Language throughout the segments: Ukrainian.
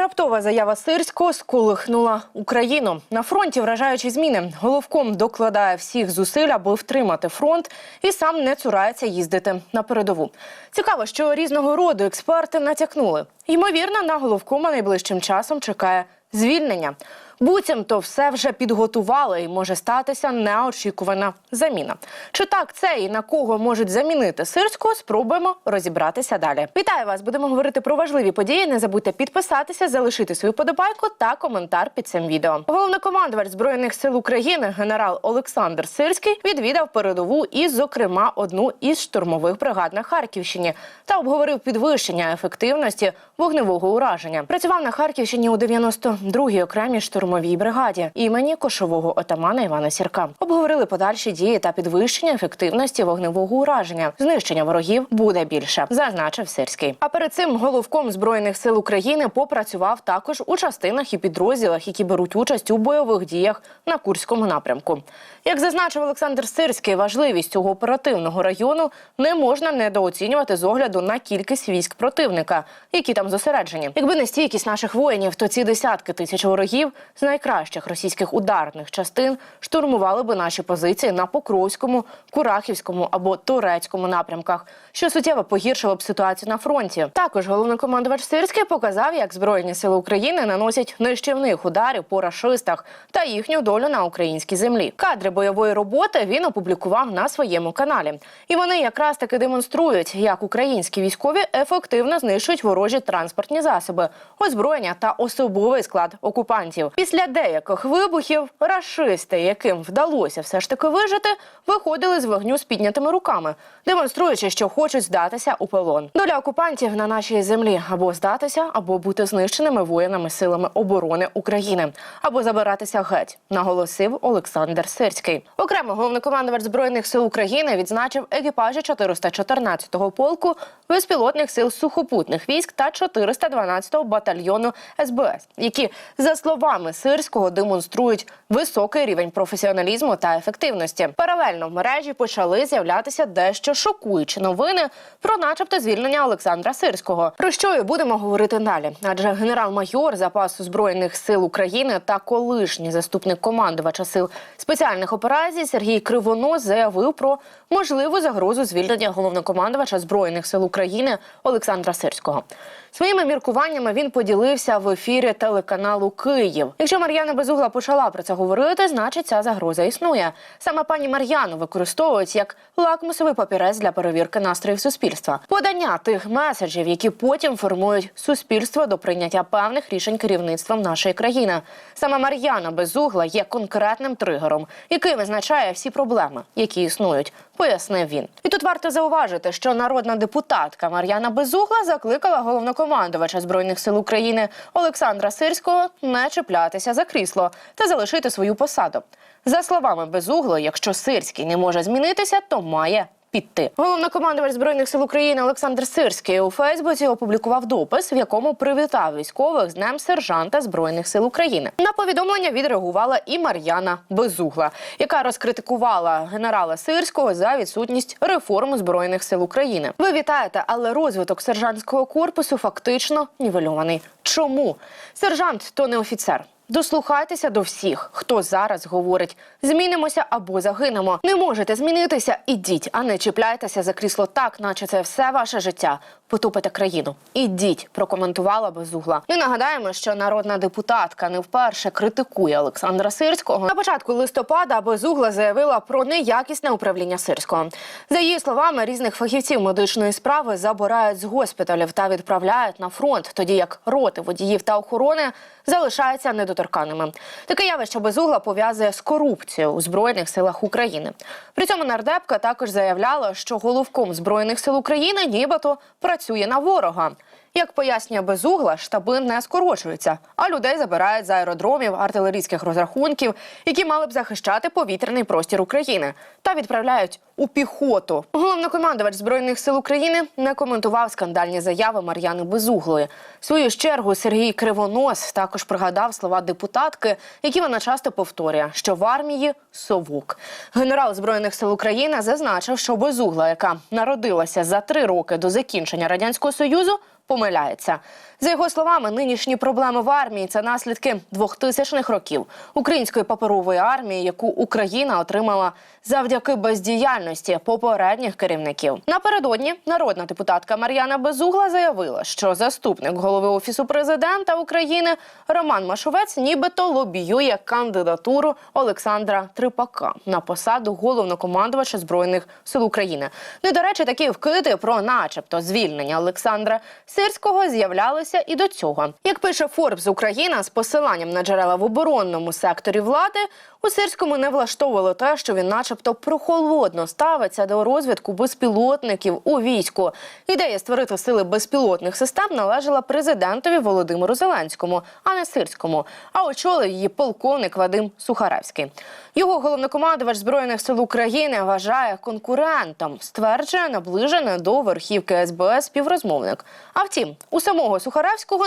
Раптова заява Сирського сколихнула Україну. На фронті вражаючі зміни. Головком докладає всіх зусиль, аби втримати фронт, і сам не цурається їздити на передову. Цікаво, що різного роду експерти натякнули. Ймовірно, на головкома найближчим часом чекає звільнення. Буцімто все вже підготували і може статися неочікувана заміна. Чи так це і на кого можуть замінити Сирського? Спробуємо розібратися далі. Вітаю вас! Будемо говорити про важливі події. Не забудьте підписатися, залишити свою подобайку та коментар під цим відео. Головнокомандувач збройних сил України генерал Олександр Сирський відвідав передову і, зокрема, одну із штурмових бригад на Харківщині та обговорив підвищення ефективності вогневого ураження. Працював на Харківщині у 92-й окремій штурмовій бригаді імені кошового отамана Івана Сірка. Обговорили подальші дії та підвищення ефективності вогневого ураження. Знищення ворогів буде більше, зазначив Сирський. А перед цим головком збройних сил України попрацював також у частинах і підрозділах, які беруть участь у бойових діях на Курському напрямку. Як зазначив Олександр Сирський, важливість цього оперативного району не можна недооцінювати з огляду на кількість військ противника, які там зосереджені. Якби не стійкість наших воїнів, то ці десятки тисяч ворогів з найкращих російських ударних частин штурмували би наші позиції на Покровському, Курахівському або Турецькому напрямках, що суттєво погіршило б ситуацію на фронті. Також головнокомандувач Сирський показав, як збройні сили України наносять нищівних ударів по рашистах та їхню долю на українській землі. Кадри бойової роботи він опублікував на своєму каналі, і вони якраз таки демонструють, як українські військові ефективно знищують ворожі транспортні засоби, озброєння та особовий склад окупантів. Після деяких вибухів рашисти, яким вдалося все ж таки вижити, виходили з вогню з піднятими руками, демонструючи, що хочуть здатися у полон. Доля окупантів на нашій землі або здатися, або бути знищеними воїнами силами оборони України, або забиратися геть, наголосив Олександр Сирський. Окремо головнокомандувач збройних сил України відзначив екіпажі 414-го полку безпілотних сил сухопутних військ та 412-го батальйону СБС, які за словами Сирського демонструють високий рівень професіоналізму та ефективності. Паралельно в мережі почали з'являтися дещо шокуючі новини про, начебто, звільнення Олександра Сирського. Про що і будемо говорити далі? Адже генерал-майор запасу збройних сил України та колишній заступник командувача сил спеціальних операцій Сергій Кривонос заявив про можливу загрозу звільнення головнокомандувача збройних сил України Олександра Сирського. Своїми міркуваннями він поділився в ефірі телеканалу Київ. Якщо Мар'яна Безугла почала про це говорити, значить ця загроза існує. Саме пані Мар'яну використовують як лакмусовий папірець для перевірки настроїв суспільства, подання тих меседжів, які потім формують суспільство до прийняття певних рішень керівництвом нашої країни. Саме Мар'яна Безугла є конкретним тригером, який визначає всі проблеми, які існують. Пояснив він. І тут варто зауважити, що народна депутатка Мар'яна Безугла закликала головнокомандувача збройних сил України Олександра Сирського не чіплятися за крісло та залишити свою посаду. За словами Безуглої, якщо Сирський не може змінитися, то має. Піти головнокомандувач збройних сил України Олександр Сирський у Фейсбуці опублікував допис, в якому привітав військових з днем сержанта збройних сил України. На повідомлення відреагувала і Мар'яна Безугла, яка розкритикувала генерала Сирського за відсутність реформ збройних сил України. Ви вітаєте, але розвиток сержантського корпусу фактично нівельований. Чому сержант то не офіцер? Дослухайтеся до всіх, хто зараз говорить: змінимося або загинемо. Не можете змінитися, ідіть, а не чіпляйтеся за крісло так, наче це все ваше життя. Потопите країну. Ідіть, прокоментувала безугла. І нагадаємо, що народна депутатка не вперше критикує Олександра Сирського. На початку листопада безугла заявила про неякісне управління Сирського. За її словами, різних фахівців медичної справи забирають з госпіталів та відправляють на фронт, тоді як роти водіїв та охорони залишаються недоторканими. Таке явище безугла пов'язує з корупцією у збройних силах України. При цьому нардепка також заявляла, що головком збройних сил України нібито працює на ворога. Як пояснює безугла, штаби не скорочуються, а людей забирають з аеродромів, артилерійських розрахунків, які мали б захищати повітряний простір України, та відправляють у піхоту. Головнокомандувач збройних сил України не коментував скандальні заяви Мар'яни Безуглої. В свою чергу Сергій Кривонос також пригадав слова депутатки, які вона часто повторює, що в армії совок. Генерал збройних сил України зазначив, що безугла, яка народилася за три роки до закінчення радянського союзу помиляється. За його словами, нинішні проблеми в армії це наслідки 2000-х років української паперової армії, яку Україна отримала завдяки бездіяльності попередніх керівників. Напередодні народна депутатка Мар'яна Безугла заявила, що заступник голови офісу президента України Роман Машовець нібито лобіює кандидатуру Олександра Трипака на посаду головнокомандувача збройних сил України. Ну до речі, такі вкиди про, начебто, звільнення Олександра Сирського з'являлися і до цього. Як пише Форбс Україна з посиланням на джерела в оборонному секторі влади, у Сирському не влаштовувало те, що він, начебто, прохолодно ставиться до розвитку безпілотників у війську. Ідея створити сили безпілотних систем належала президентові Володимиру Зеленському, а не Сирському. А очолив її полковник Вадим Сухаревський. Його головнокомандувач збройних сил України вважає конкурентом, стверджує наближене до верхівки СБС співрозмовник. А втім, у самого Сухаревського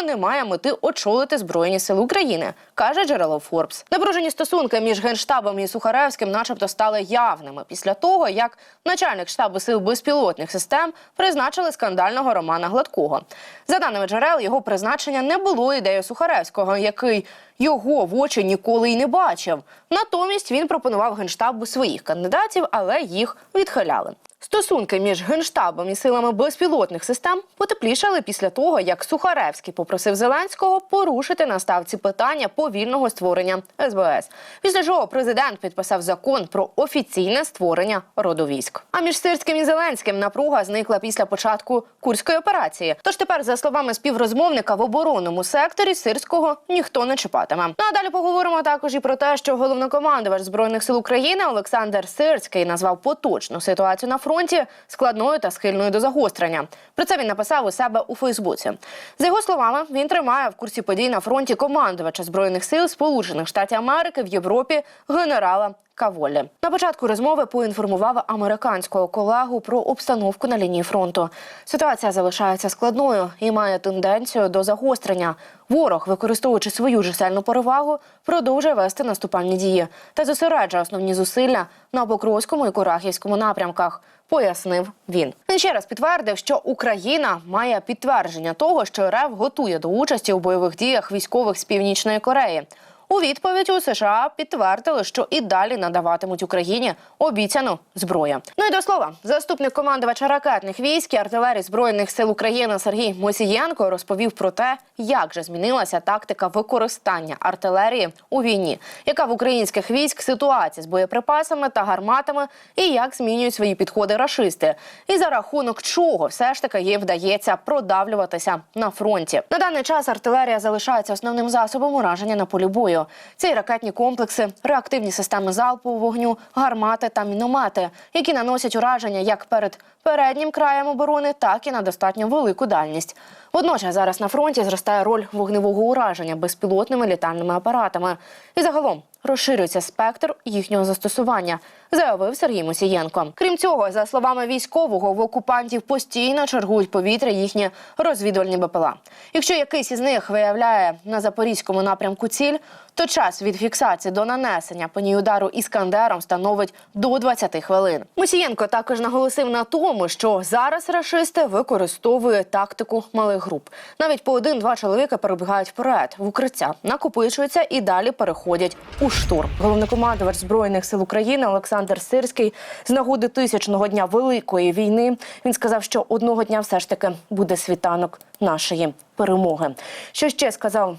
немає мети очолити збройні сили України, каже джерело Форбс. Напружені стосунки між генштабом і Сухаревським, начебто, стали явними після того, як начальник штабу сил безпілотних систем призначили скандального Романа Гладкого. За даними джерел, його призначення не було ідеєю Сухаревського, який його в очі ніколи й не бачив. Натомість він пропонував генштабу своїх кандидатів, але їх відхиляли. Стосунки між генштабом і силами безпілотних систем потеплішали після того, як Сухаревський попросив Зеленського порушити на ставці питання повільного створення СБС. Після чого президент підписав закон про офіційне створення родовійськ. А між Сирським і Зеленським напруга зникла після початку курської операції. Тож тепер, за словами співрозмовника, в оборонному секторі сирського ніхто не чіпатиме. Ну а далі поговоримо також і про те, що головнокомандувач збройних сил України Олександр Сирський назвав поточну ситуацію на фронті складною та схильною до загострення. Про це він написав у себе у Фейсбуці. За його словами, він тримає в курсі подій на фронті командувача збройних сил Сполучених Штатів Америки в Європі генерала. Каволі на початку розмови поінформував американського колегу про обстановку на лінії фронту. Ситуація залишається складною і має тенденцію до загострення. Ворог, використовуючи свою чисельну перевагу, продовжує вести наступальні дії та зосереджує основні зусилля на Покровському і Курахівському напрямках. Пояснив він. Він ще раз підтвердив, що Україна має підтвердження того, що РФ готує до участі у бойових діях військових з північної Кореї. У відповідь у США підтвердили, що і далі надаватимуть Україні обіцяну зброю. Ну і до слова, заступник командувача ракетних військ і артилерії збройних сил України Сергій Мосієнко розповів про те, як же змінилася тактика використання артилерії у війні, яка в українських військ ситуація з боєприпасами та гарматами, і як змінюють свої підходи рашисти, і за рахунок чого все ж таки їм вдається продавлюватися на фронті. На даний час артилерія залишається основним засобом ураження на полі бою. Це і ракетні комплекси, реактивні системи залпового вогню, гармати та міномети, які наносять ураження як перед переднім краєм оборони, так і на достатньо велику дальність. Водночас зараз на фронті зростає роль вогневого ураження безпілотними літальними апаратами. І загалом розширюється спектр їхнього застосування, заявив Сергій Мусієнко. Крім цього, за словами військового, в окупантів постійно чергують повітря їхні розвідувальні БПЛА. Якщо якийсь із них виявляє на запорізькому напрямку ціль, то час від фіксації до нанесення по ній удару іскандером становить до 20 хвилин. Мусієнко також наголосив на тому, що зараз рашисти використовують тактику малих груп. Навіть по один-два чоловіка перебігають вперед в укриття, накопичуються і далі переходять у штурм. Головнокомандувач збройних сил України Олександр Сирський з нагоди тисячного дня великої війни він сказав, що одного дня все ж таки буде світанок нашої перемоги. Що ще сказав?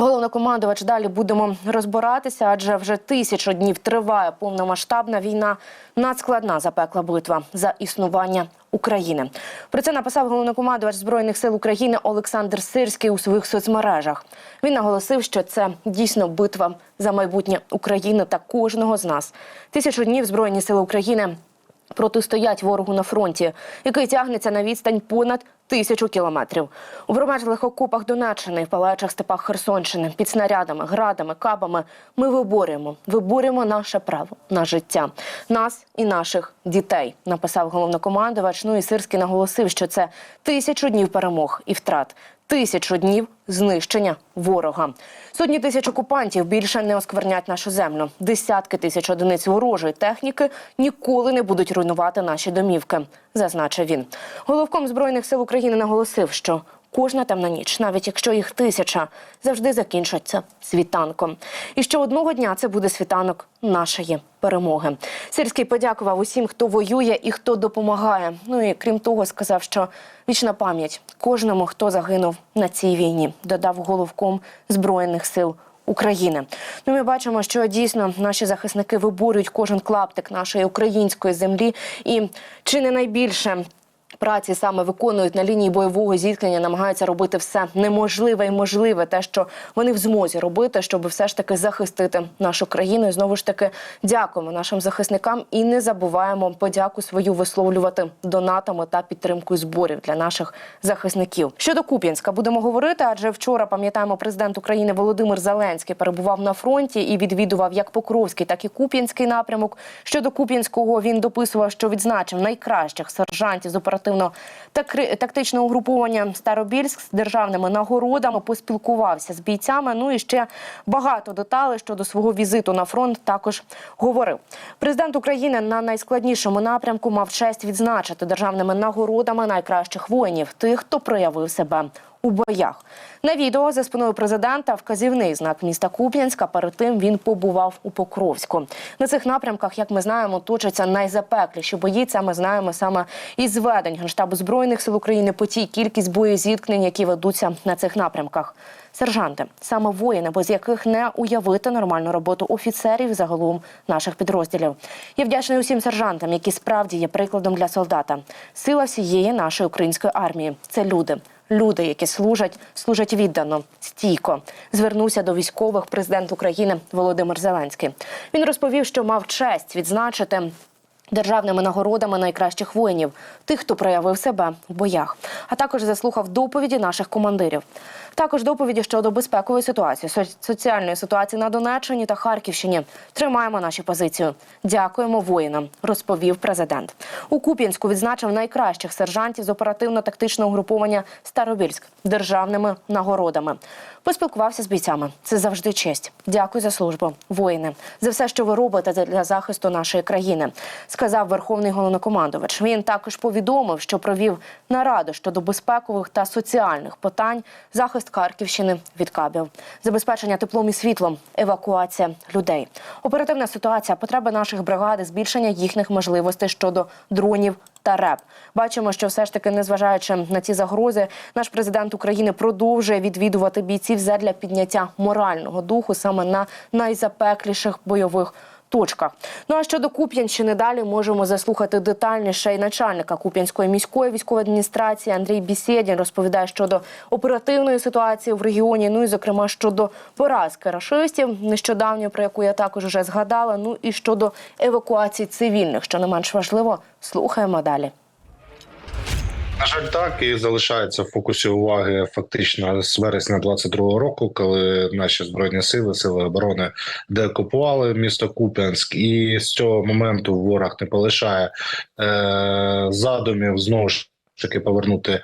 Головнокомандувач далі будемо розбиратися, адже вже тисячу днів триває повномасштабна війна, надскладна запекла битва за існування України. Про це написав головнокомандувач збройних сил України Олександр Сирський у своїх соцмережах. Він наголосив, що це дійсно битва за майбутнє України та кожного з нас. Тисячу днів збройні сили України протистоять ворогу на фронті, який тягнеться на відстань понад тисячу кілометрів. У промерзлих окопах Донеччини, в палаючих степах Херсонщини, під снарядами, градами, кабами ми виборюємо, виборюємо наше право на життя, нас і наших дітей. Написав головнокомандувач. Ну і Сирський наголосив, що це тисячу днів перемог і втрат. Тисячу днів знищення ворога. Сотні тисяч окупантів більше не осквернять нашу землю. Десятки тисяч одиниць ворожої техніки ніколи не будуть руйнувати наші домівки, зазначив він. Головком збройних сил України наголосив, що Кожна темна ніч, навіть якщо їх тисяча, завжди закінчаться світанком. І що одного дня це буде світанок нашої перемоги. Сирський подякував усім, хто воює і хто допомагає. Ну і крім того, сказав, що вічна пам'ять кожному, хто загинув на цій війні, додав головком збройних сил. України. Ну, ми бачимо, що дійсно наші захисники виборюють кожен клаптик нашої української землі, і чи не найбільше праці саме виконують на лінії бойового зіткнення, намагаються робити все неможливе і можливе, те, що вони в змозі робити, щоб все ж таки захистити нашу країну. І знову ж таки дякуємо нашим захисникам і не забуваємо подяку свою висловлювати донатами та підтримкою зборів для наших захисників. Щодо Куп'янська будемо говорити, адже вчора пам'ятаємо, президент України Володимир Зеленський перебував на фронті і відвідував як Покровський, так і Куп'янський напрямок. Щодо Куп'янського він дописував, що відзначив найкращих сержантів з оперативного тактичного угруповання Старобільськ з державними нагородами. Поспілкувався з бійцями. Ну і ще багато деталей щодо свого візиту на фронт також говорив. Президент України на найскладнішому напрямку мав честь відзначити державними нагородами найкращих воїнів, тих, хто проявив себе у боях. На відео за спиною президента вказівний знак міста Куп'янська. Перед тим він побував у Покровську. На цих напрямках, як ми знаємо, точаться найзапекліші бої. Це ми знаємо саме із зведень Генштабу збройних сил України по тій кількість боєзіткнень, які ведуться на цих напрямках. Сержанти, саме воїни, без яких не уявити нормальну роботу офіцерів загалом наших підрозділів. Я вдячний усім сержантам, які справді є прикладом для солдата. Сила всієї нашої української армії це люди. Люди, які служать, служать віддано, стійко. Звернувся до військових президент України Володимир Зеленський. Він розповів, що мав честь відзначити. Державними нагородами найкращих воїнів, тих, хто проявив себе в боях, а також заслухав доповіді наших командирів. Також доповіді щодо безпекової ситуації, соціальної ситуації на Донеччині та Харківщині. Тримаємо наші позицію. Дякуємо воїнам, розповів президент. У Куп'янську відзначив найкращих сержантів з оперативно-тактичного угруповання Старобільськ державними нагородами. Поспілкувався з бійцями. Це завжди честь. Дякую за службу, воїни, за все, що ви робите для захисту нашої країни, сказав верховний головнокомандувач. Він також повідомив, що провів нараду щодо безпекових та соціальних питань, захист Харківщини від кабів, забезпечення теплом і світлом, евакуація людей, оперативна ситуація, потреби наших бригад, збільшення їхніх можливостей щодо дронів та РЕП. Бачимо, що все ж таки, незважаючи на ці загрози, наш президент України продовжує відвідувати бійців задля підняття морального духу саме на найзапекліших бойових. Точках. Ну а щодо Куп'янщини, далі можемо заслухати детальніше і начальника Куп'янської міської військової адміністрації Андрій Бісєдін розповідає щодо оперативної ситуації в регіоні. Ну і зокрема щодо поразки рашистів, нещодавньо про яку я також вже згадала. Ну і щодо евакуації цивільних, що не менш важливо, слухаємо далі. На жаль, так і залишається в фокусі уваги фактично з вересня 22-го року, коли наші збройні сили, сили оборони деокупували місто Куп'янськ, і з цього моменту ворог не полишає е, задумів знову ж таки повернути.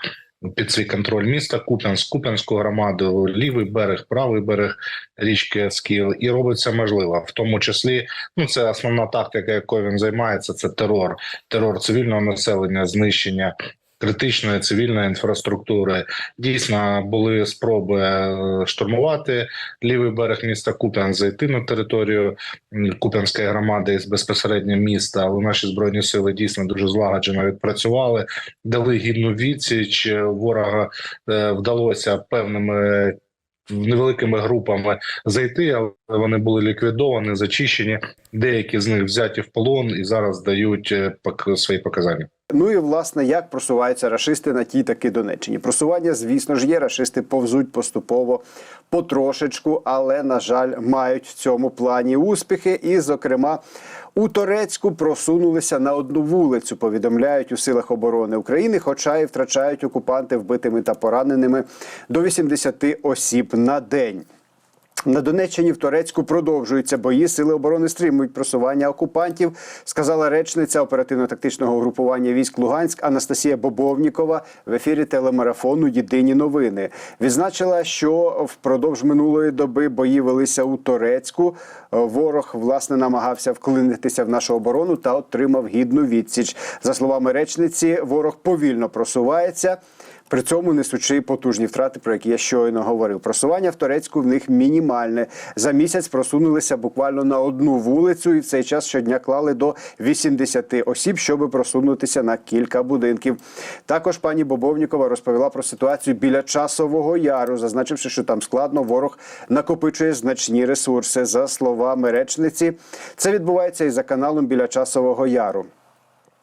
Під свій контроль міста Куп'янськ, Куп'янську громаду, лівий берег, правий берег річки Скіл, і робить це можливо, в тому числі. Ну це основна тактика, якою він займається. Це терор, терор цивільного населення, знищення критичної цивільної інфраструктури. Дійсно були спроби е, штурмувати лівий берег міста Куп'ян, зайти на територію Куп'янської громади із безпосередньо міста. Але наші збройні сили дійсно дуже злагоджено відпрацювали, дали гідну відсіч. Ворога е, вдалося певними. Невеликими групами зайти, але вони були ліквідовані, зачищені. Деякі з них взяті в полон і зараз дають е, свої показання. Ну і власне як просуваються рашисти на тій таки Донеччині. Просування, звісно ж, є. Рашисти повзуть поступово потрошечку, але на жаль, мають в цьому плані успіхи. І, зокрема, у Торецьку просунулися на одну вулицю. Повідомляють у силах оборони України, хоча і втрачають окупанти вбитими та пораненими до 80 осіб на день. На Донеччині в Турецьку продовжуються бої. Сили оборони стримують просування окупантів, сказала речниця оперативно-тактичного групування військ Луганськ Анастасія Бобовнікова в ефірі телемарафону Єдині новини. Відзначила, що впродовж минулої доби бої велися у Торецьку. Ворог власне намагався вклинитися в нашу оборону та отримав гідну відсіч. За словами речниці, ворог повільно просувається. При цьому несучи потужні втрати, про які я щойно говорив. Просування в Торецьку в них мінімальне. За місяць просунулися буквально на одну вулицю, і в цей час щодня клали до 80 осіб, щоб просунутися на кілька будинків. Також пані Бобовнікова розповіла про ситуацію біля часового яру, зазначивши, що там складно ворог накопичує значні ресурси. За словами речниці, це відбувається і за каналом біля часового яру.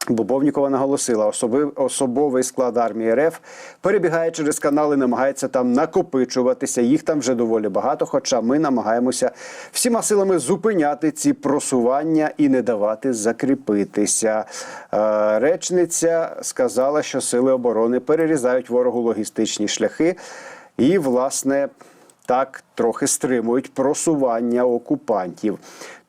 Бобовнікова наголосила, особи, особовий склад армії РФ перебігає через канали, намагається там накопичуватися. Їх там вже доволі багато. Хоча ми намагаємося всіма силами зупиняти ці просування і не давати закріпитися. Е, Речниця сказала, що сили оборони перерізають ворогу логістичні шляхи і, власне, так трохи стримують просування окупантів.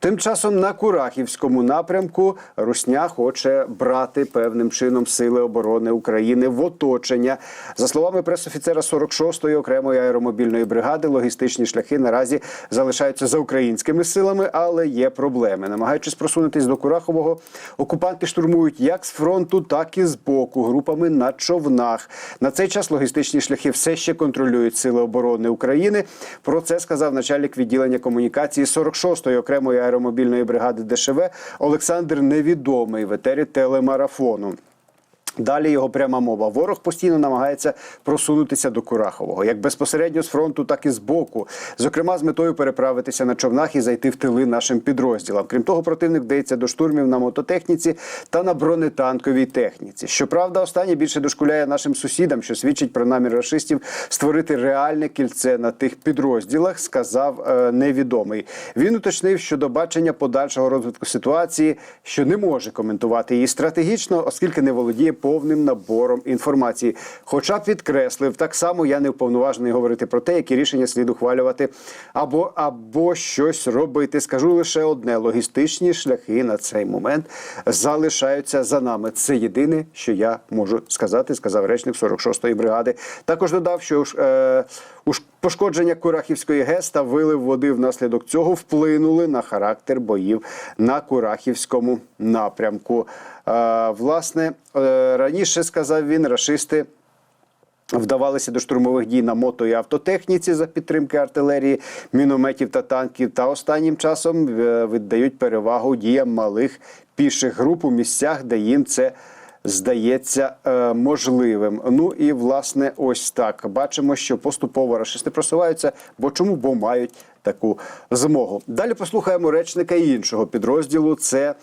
Тим часом на Курахівському напрямку Русня хоче брати певним чином сили оборони України в оточення. За словами пресофіцера 46-ї окремої аеромобільної бригади, логістичні шляхи наразі залишаються за українськими силами, але є проблеми. Намагаючись просунутись до Курахового, окупанти штурмують як з фронту, так і з боку групами на човнах. На цей час логістичні шляхи все ще контролюють сили оборони України. Про це сказав начальник відділення комунікації 46-ї окремої аеромобільної бригади ДШВ Олександр Невідомий в етері телемарафону. Далі його пряма мова. Ворог постійно намагається просунутися до Курахового, як безпосередньо з фронту, так і з боку. Зокрема, з метою переправитися на човнах і зайти в тили нашим підрозділам. Крім того, противник вдається до штурмів на мототехніці та на бронетанковій техніці. Щоправда, останнє більше дошкуляє нашим сусідам, що свідчить про намір рашистів створити реальне кільце на тих підрозділах, сказав е, невідомий. Він уточнив щодо бачення подальшого розвитку ситуації, що не може коментувати її стратегічно, оскільки не володіє повним набором інформації. Хоча підкреслив, так само я не вповноважений говорити про те, які рішення слід ухвалювати або, або щось робити. Скажу лише одне: логістичні шляхи на цей момент залишаються за нами. Це єдине, що я можу сказати, сказав речник 46-ї бригади. Також додав, що е, пошкодження Курахівської ГЕС та вилив води внаслідок цього вплинули на характер боїв на Курахівському напрямку. Власне, е, раніше сказав він, рашисти. Вдавалися до штурмових дій на мото і автотехніці за підтримки артилерії, мінометів та танків. Та останнім часом е, віддають перевагу діям малих піших груп у місцях, де їм це здається е, можливим. Ну і власне, ось так бачимо, що поступово рашисти просуваються. Бо чому? Бо мають таку змогу. Далі послухаємо речника іншого підрозділу. Це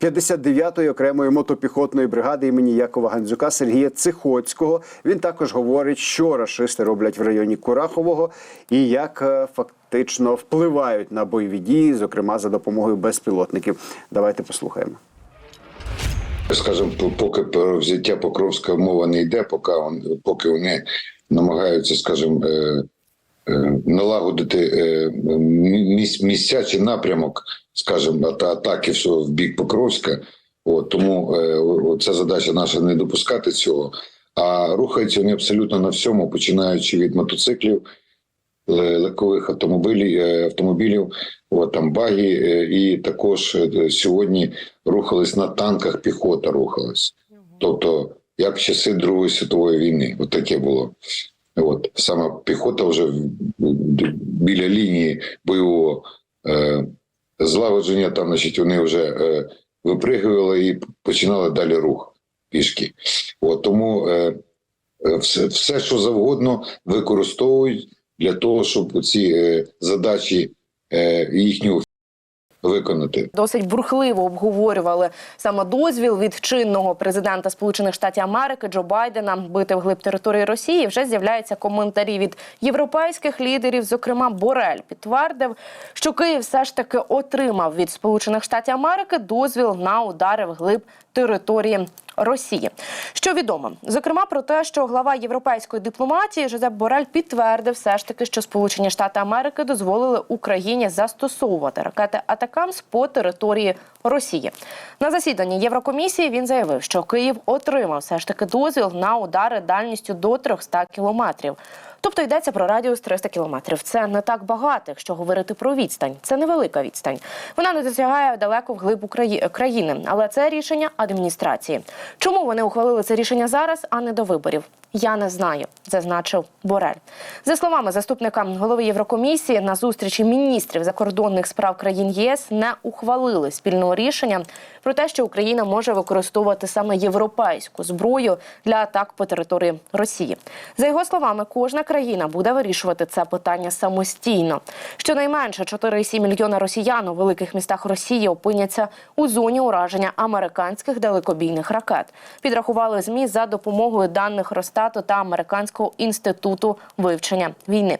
59-ї окремої мотопіхотної бригади імені Якова Гандзюка Сергія Цихоцького. Він також говорить, що рашисти роблять в районі Курахового і як е, фактично впливають на бойові дії, зокрема за допомогою безпілотників. Давайте послухаємо. Скажімо, по- поки про взяття Покровська мова не йде, поки, поки вони намагаються, скажімо, е, е, налагодити е, місця чи напрямок, скажімо, та атаки в в бік Покровська. От, тому ця задача наша не допускати цього. А рухаються вони абсолютно на всьому, починаючи від мотоциклів, легкових автомобілів, е, автомобілів, от там баги, е, і також е, сьогодні рухались на танках, піхота рухалась. Тобто, як часи Другої світової війни, от таке було. От саме піхота вже біля лінії бойового е, злагодження, там, значить, вони вже е, випригували і починали далі рух пішки. От тому е, все, все, що завгодно, використовують для того, щоб ці е, задачі е, їхню виконати. Досить бурхливо обговорювали саме дозвіл від чинного президента Сполучених Штатів Америки Джо Байдена бити вглиб території Росії. Вже з'являються коментарі від європейських лідерів. Зокрема, Борель підтвердив, що Київ все ж таки отримав від Сполучених Штатів Америки дозвіл на удари вглиб території Росії. Що відомо, зокрема про те, що глава європейської дипломатії Жозеп Борель підтвердив все ж таки, що Сполучені Штати Америки дозволили Україні застосовувати ракети Атакамс по території Росії. На засіданні Єврокомісії він заявив, що Київ отримав все ж таки дозвіл на удари дальністю до 300 кілометрів. Тобто йдеться про радіус 300 кілометрів. Це не так багато, якщо говорити про відстань. Це невелика відстань. Вона не досягає далеко вглиб Украї... країни, але це рішення адміністрації. Чому вони ухвалили це рішення зараз, а не до виборів? Я не знаю, зазначив Борель. За словами заступника голови Єврокомісії, на зустрічі міністрів закордонних справ країн ЄС не ухвалили спільного рішення про те, що Україна може використовувати саме європейську зброю для атак по території Росії. За його словами, кожна країна буде вирішувати це питання самостійно. Щонайменше 4,7 мільйона росіян у великих містах Росії опиняться у зоні ураження американських далекобійних ракет. Підрахували змі за допомогою даних Росстату та Американського інституту вивчення війни.